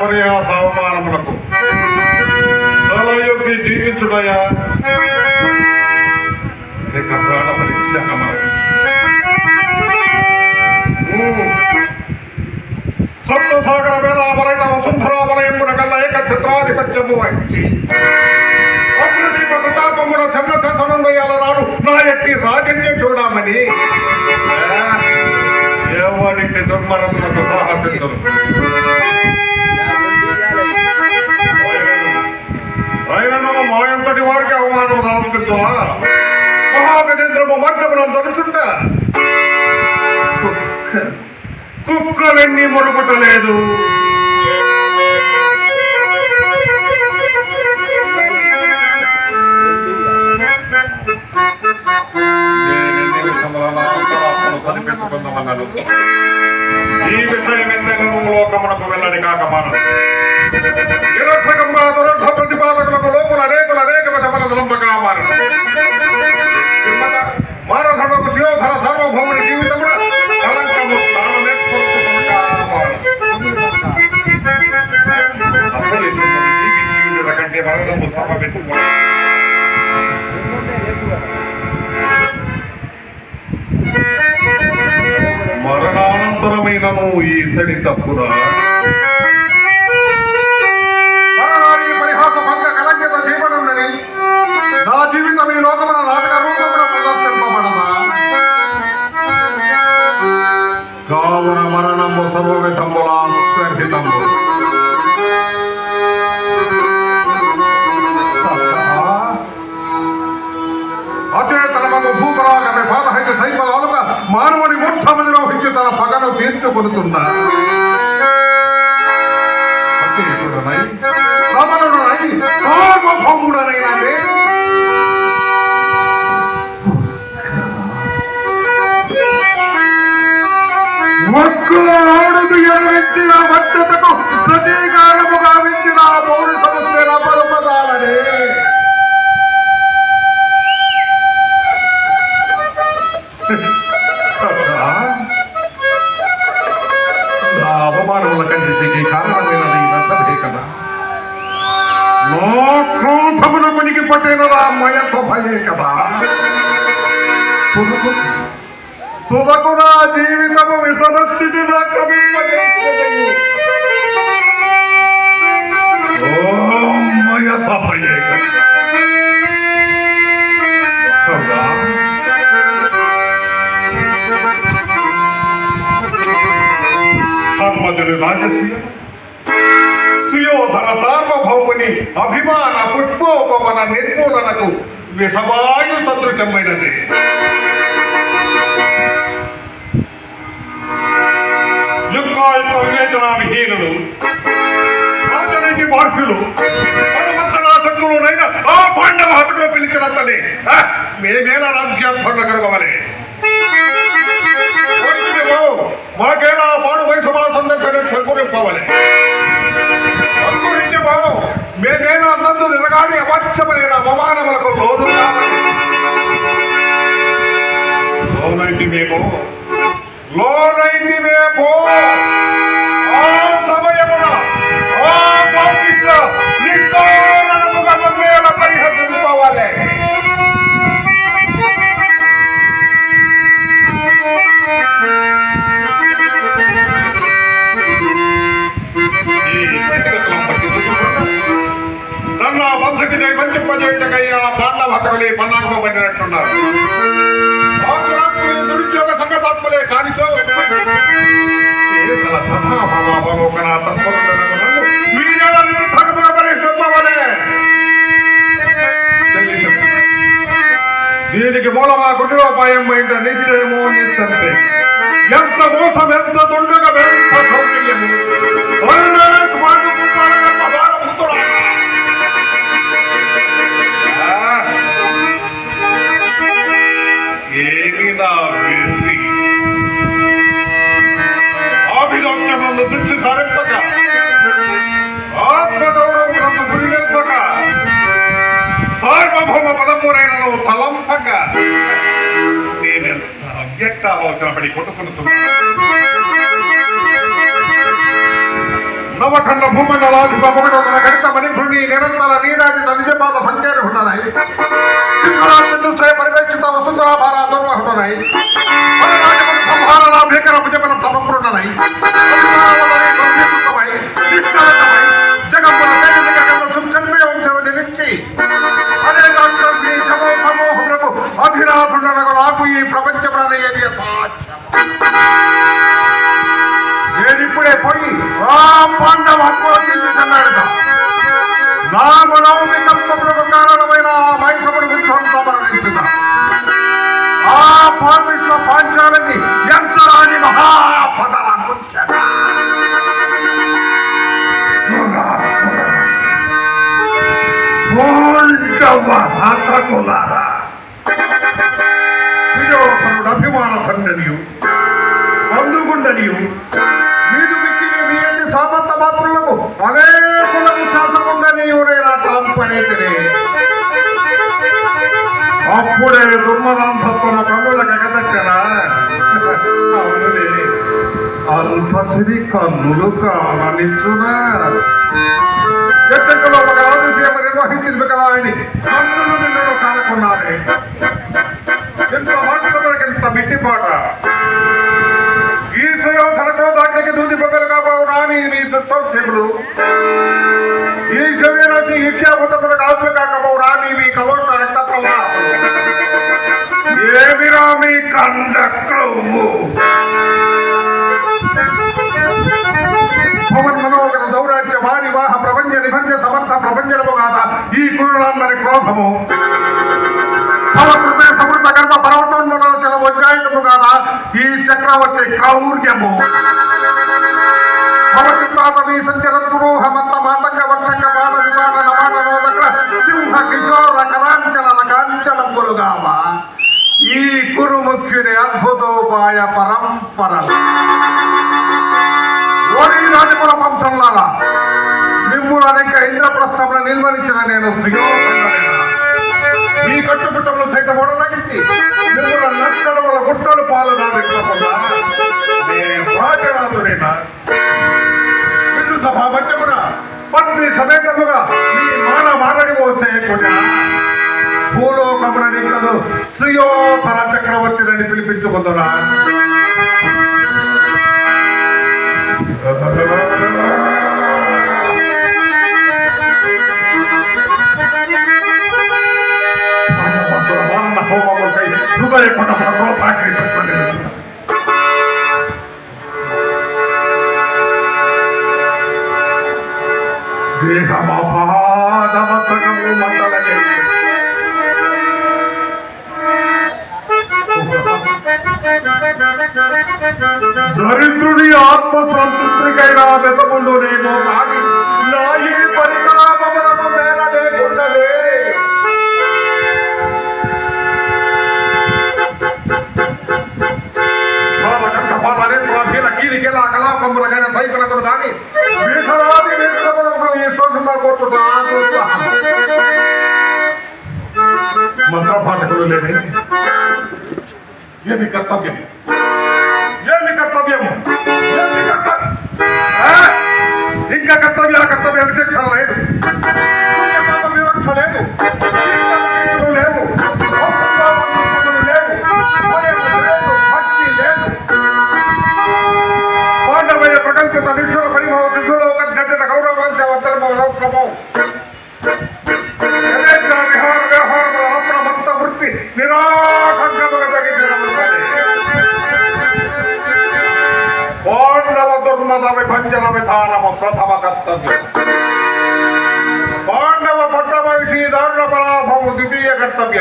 పర్యాస అవమానములకు తలయొగ్గి జీవించుడయా ఇక ప్రాణ పరీక్ష సప్తసాగర వేలావరైన వసుంధరావలయమున గల్ల ఏక చిత్రాధిపత్యము వహించి. అగ్రదీప ప్రతాపమున చంద్రశంసనుండయాల రాడు నా ఎట్టి రాజన్యం చూడమని. ఎవరికి దుర్మరములకు సాహసించదు. అయినను మాయంతటి వారికి అవమానం రాల్చుతున్నా మహాగజేంద్రము మధ్యమున తలుచుంట కుక్కలన్నీ మొడుకుటలేదు అంతరాత్మను సరిపెట్టుకుందామన్నాను. ఈ విషయం ఎంతెన్నో లోకమునకు వెళ్ళని కాక మానదు నిరర్థకంగా దురర్థ ప్రతిపాదకులకు లోపల అనేకులు అనేక విధముల దులంబగా మారదు మానధనకు శిరోధర సార్వభౌముని జీవితమున తప్పురా పరిహాస భంగ కలంకిత జీవనుండని నా జీవితం ఈ లోకమున నాటక రూపమున ప్రదర్శింపబడదా? కావున మరణము సర్వవిధములా సుగర్భితము అచేతనము భూపరాగమే బాధహైత సైపలాలుగా మానవుని మూర్ధమని రోహించి తన పగను తీర్చుకొనుతుందా సమనుడనై సార్వభౌముడనైన నేను ఒక్కడు ఎరవించిన భద్రతకు ప్రతీకారము గావించిన పౌరుషము స్థిర పరుపదాలనే నా అవమానముల కంటికి కారణమైనది నచ్చదే కదా నా క్రోధమును కొనికి పట్టినదా మయ సభయే కదా తుదకు తుదకు నా జీవితము విషమస్థితి సంక్రమింపజేసుకొనెను. ఓం అభిమాన పుష్పోపమన నిర్మూలనకు విషవాయు సదృశమైనది. యుక్కాయుక్త వివేచన విహీనులు రాజనీతి మార్పులు పరమత్తనాశకులునైన ఆ పాండవ హతులు పిలిచినంతని ఆ, మేమేలా రాజకీయాధ్వర్ణ కనుగొమని నన్ను నిర్వర్తింపజేయటకయ్యా బాండ్ల వంచింపజేయటకయ్యా పాండవ హతకులే పన్నాగపడినట్టున్నారు ఆకురాత్ములు దురుద్యోగ కానిచో. నిరుద్ధకముగా దీనికి మూలమా గుడ్డిలోపాయం ఏంట నిశ్చయమో నిశ్చంతే ఎంత మోసం ఎంత దుండగ ఎంత సౌకర్యము సార్వభౌమ పదమూరైనను నేను అవ్యక్త ఆలోచన పడి నవఖండ భూమండలాధిప మొగడతల గణిత మణిభూమి నిరంతర నీరాజి నిజపాద సంకేరు ఉన్నాయి. సింహరాజు పరివేక్షిత వసుంధరా దుర్వహుడున్నాయి సంహారణ భీకర పాంచాలని ఎంచరాని మహాపదల ముంచట హతకులారా విజయోపనుడు అభిమాన ధన్యనియు అందుగుండనియు మీరు మిక్కిన మీ అంటి సామంత మాత్రులకు అనేకులకు శాసముగా నీవురైనా అప్పుడే దుర్మదాంతత్వము కన్నులకు ఎగదట్టరా అవునులే. అల్పసిరి కన్నులు కాననిచ్చునా. ఎక్కడికలో ఒక రాజసీమ నిర్వహించింది కదా ఆయన కన్నులు నిన్ను కానుకున్నాడే. ఎంత మాట్లాడడానికి ఎంత మిట్టిపాట ఈ సుయోధన క్రోధాగ్నికి దూది పొగలు కాపావు రాని నీ దుస్తోత్సములు ఈ శరీరాచి ఈక్షాభూతములకు ఆత్మ కాకపోవు రాని మీ కవోట మీ కండక్రము పవన్ మనోగర దౌరాజ్య వారి వాహ ప్రపంచ నిబంధ సమర్థ ప్రపంచము కాద ఈ కురులందరి క్రోధము. సమకృత సమృద్ధ గర్భ పర్వతోన్మల చల వజ్రాయుధము కాదా ఈ చక్రవర్తి క్రౌర్యము. భవచిత్తాపవి సంచర దురోహమ అద్భుతోపాయ పరంపరలు. ఓడి రాజకుల వంశంలాగా మిమ్ములు అనేక ఇంద్రప్రస్థంలో నిల్వరించిన నేను ఈ కట్టుబుట్టములు సైతం ఉడలగించి మిమ్మల్ని నట్టడముల గుట్టలు పాలు నిక్కదు చక్రవర్తిని పిలిపించుకుందరా భగవంతుల వారణ హోమములకై హృదయ దరిద్రుడి ఆత్మ సంతృప్తికైనా వెతముండునేమో కానీ నా ఈ పరితాపములకు మేర లేకుండలే బాలకంఠ బాలనేత్ర కీల కీలికెల కళాపములకైన సైకులకు కానీ వీసరాది వీసములకు ఈ శోషణ కూర్చుట మంత్రపాఠకులు లేని ఏమి కర్తవ్యం ఏమి కర్తవ్యము? ఏమి కర్తవ్యం ఇంకా కర్తవ్యాల కర్తవ్య విచక్షణ లేదు. పుణ్యపాప వివక్ష లేదు. లేవు. ప్రకల్పిత ఒక వృత్తి. ಪದವಿ ಪಂಚನ ವಿಧಾನಮ ಪ್ರಥಮ ಕರ್ತವ್ಯ ಪಾಂಡವ ಪಟ್ಟವಹಿಸಿ ದಾರುಣ ಪರಾಭವು ದ್ವಿತೀಯ ಕರ್ತವ್ಯ